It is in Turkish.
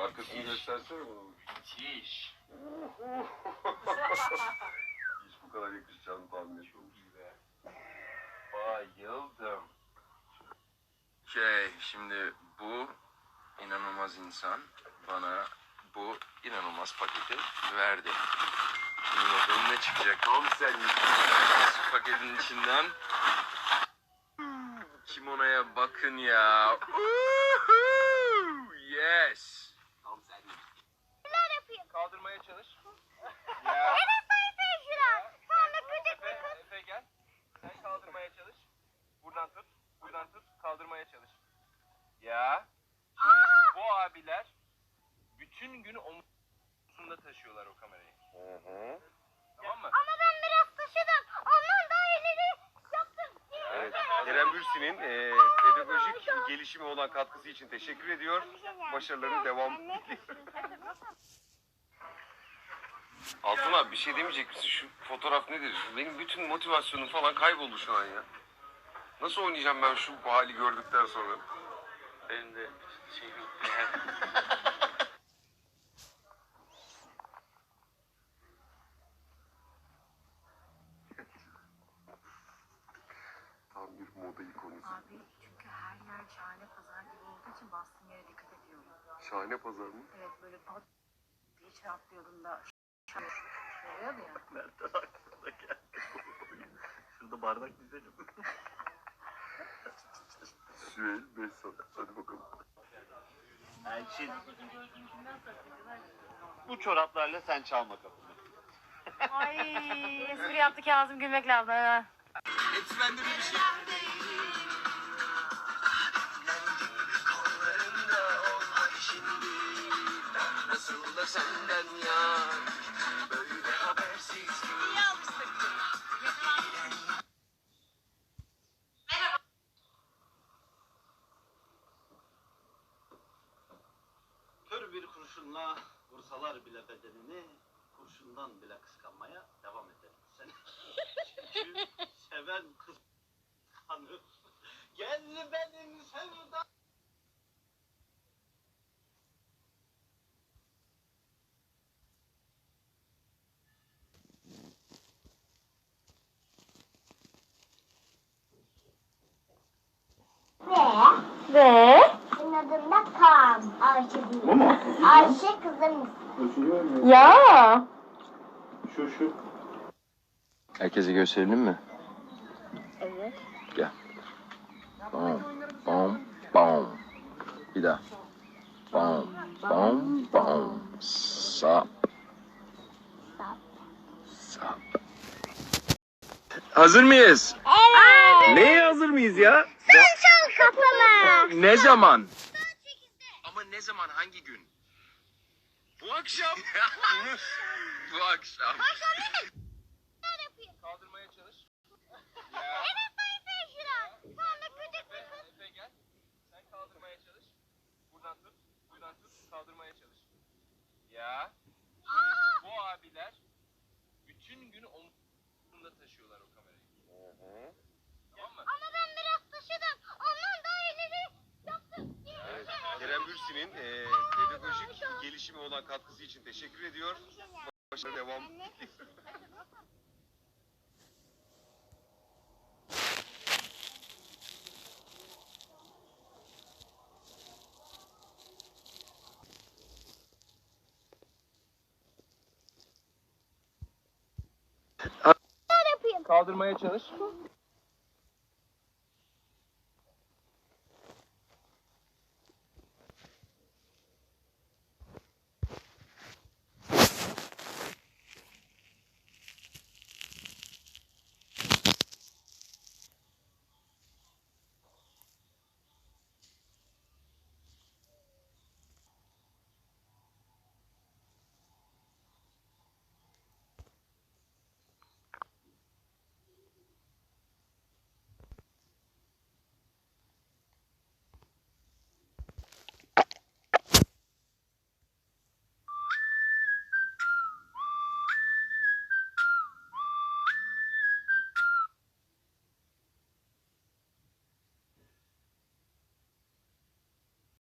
Arkasını göstersene bana. Müthiş. Hiç bu kadar yakışacağını tahmin etmemiştim. Bayıldım. Okey, şimdi bu inanılmaz insan bana bu inanılmaz paketi verdi. Şimdi bakalım ne çıkacak. Tam sen Şu paketin içinden kimonoya bakın ya. Woohoo! Yes. Tam sen Kaldırmaya çalış. Ya. Efe, Efe gel. Sen kaldırmaya çalış. Buradan tut. Buradan tut. Kaldırmaya çalış. Ya. Şimdi bu abiler bütün günü omuzunda taşıyorlar o kamerayı. Tamam mı? Ama ben biraz taşıdım. Onlar daha ileri yaptım. Evet. Kerem Bürsin'in e, pedagojik gelişime olan katkısı için teşekkür ediyor. Başarıların devamı Altun abi bir şey demeyecek misin? Şu fotoğraf nedir? Benim bütün motivasyonum falan kayboldu şu an ya. Nasıl oynayacağım ben şu bu hali gördükten sonra? Benim de şey Tam bir moda ikonusu. Abi çünkü her yer şahane pazar gibi olduğu için bastığım yere dikkat ediyorum. Şahane pazar mı? Evet böyle pat diye şey atlıyordum da aklına geldi? Şurada bardak dizelim. Süheyl Behzat. Hadi bakalım. Elçin. Bu çoraplarla sen çalma kapını. Ay espri yaptı Kazım gülmek lazım. Ha. Kör bir kurşunla vursalar bile bedenini, kurşundan bile kıskanmaya devam ederim seni. Çünkü seven kıskanır. Gel benim sevdam. Ve senin adın da Kaan. Ayşe değil. Bu mu? Ayşe kızın ismi. ya Şu şu. Herkese gösterelim mi? Evet. Gel. Bam, bam, bam. Bir daha. Bam, bam, bam. Sap. Sap. Hazır mıyız? Evet. Neye hazır mıyız ya? Sen çal kafana. Ne zaman? Ama ne zaman hangi gün? Bu akşam. Bu akşam. Kaldırmaya çalış. Evet Ayşe şura. Sonra küçük bir kız. Efe gel. Sen kaldırmaya çalış. Buradan tut. Buradan tut. Kaldırmaya çalış. Ya. Bu abiler bütün günü omuzunda taşıyorlar o kamerayı. Tamam mı? Ama ben biraz taşıdım. Onlar daha ileri yaptım. Evet. Bürsin'in e, pedagojik gelişime olan katkısı için teşekkür ediyor. Başarıların devamı Kaldırmaya çalış.